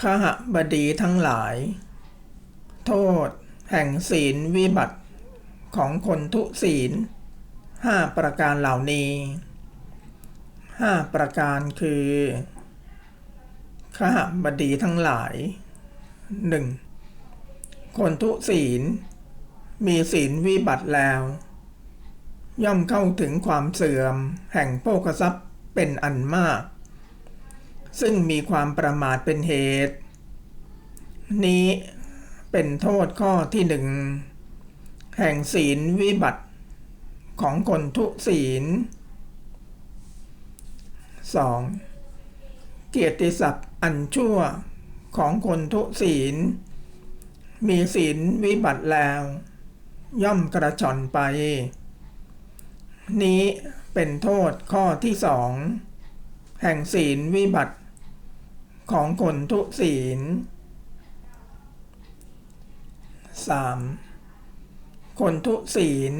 ขหบดีทั้งหลาย โทษ แห่งศีลวิบัติของคนทุศีลห้าประการเหล่านี้ห้าประการคือขหบดีทั้งหลายหนึ่งคนทุศีล มีศีลวิบัติแล้ว ย่อมเข้าถึงความเสื่อมแห่งโภคทรัพย์เป็นอันมาก ซึ่งมีความประมาทเป็นเหตุ นี้เป็นโทษข้อที่หนึ่งแห่งศีลวิบัติของคนทุศีล 2. เกียรติศัพท์อันชั่วของคนทุศีล มีศีลวิบัติแล้ว ย่อมกระชอนไป นี้เป็นโทษข้อที่สองแห่งศีลวิบัติ ของคนทุศีล 3. คนทุศีล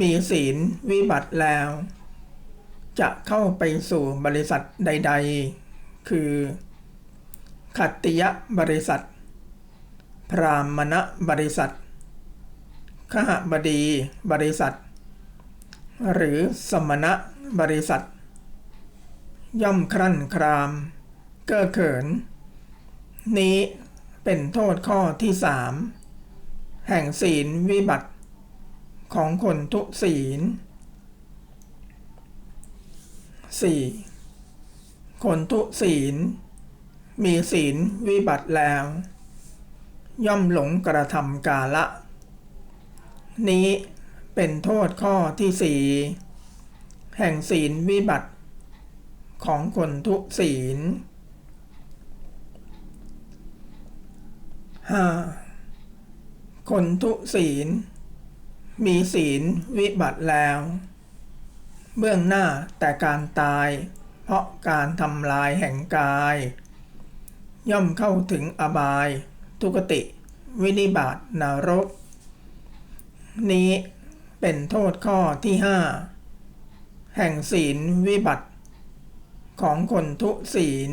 มีศีลวิบัติแล้ว จะเข้าไปสู่บริษัทใด ๆ คือ ขัตติยบริษัท พรามณบริษัทขหบดีบริษัท หรือสมณะบริษัท ย่อมครั่นคราม เก้อเขิน นี้เป็นโทษข้อที่สามแห่งศีลวิบัติ ของคนทุศีล 4. คนทุศีล มีศีลวิบัติแล้ว ย่อมหลงกระทำกาละ นี้เป็นโทษข้อที่สี่แห่งศีลวิบัติ ของคนทุศีล 5. คนทุศีล มีศีลวิบัติแล้ว เบื้องหน้าแต่การตาย เพราะการทำลายแห่งกาย ย่อมเข้าถึงอบาย ทุกติ วินิบาตนรก นี้เป็นโทษข้อที่ห้าแห่งศีลวิบัติ ของคนทุศีล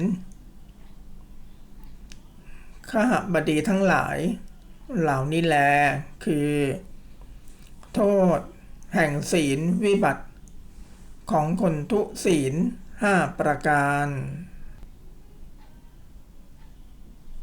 ขหบดีทั้งหลาย เหล่านี้แล คือ โทษ แห่งศีลวิบัติ ของคนทุศีลห้าประการ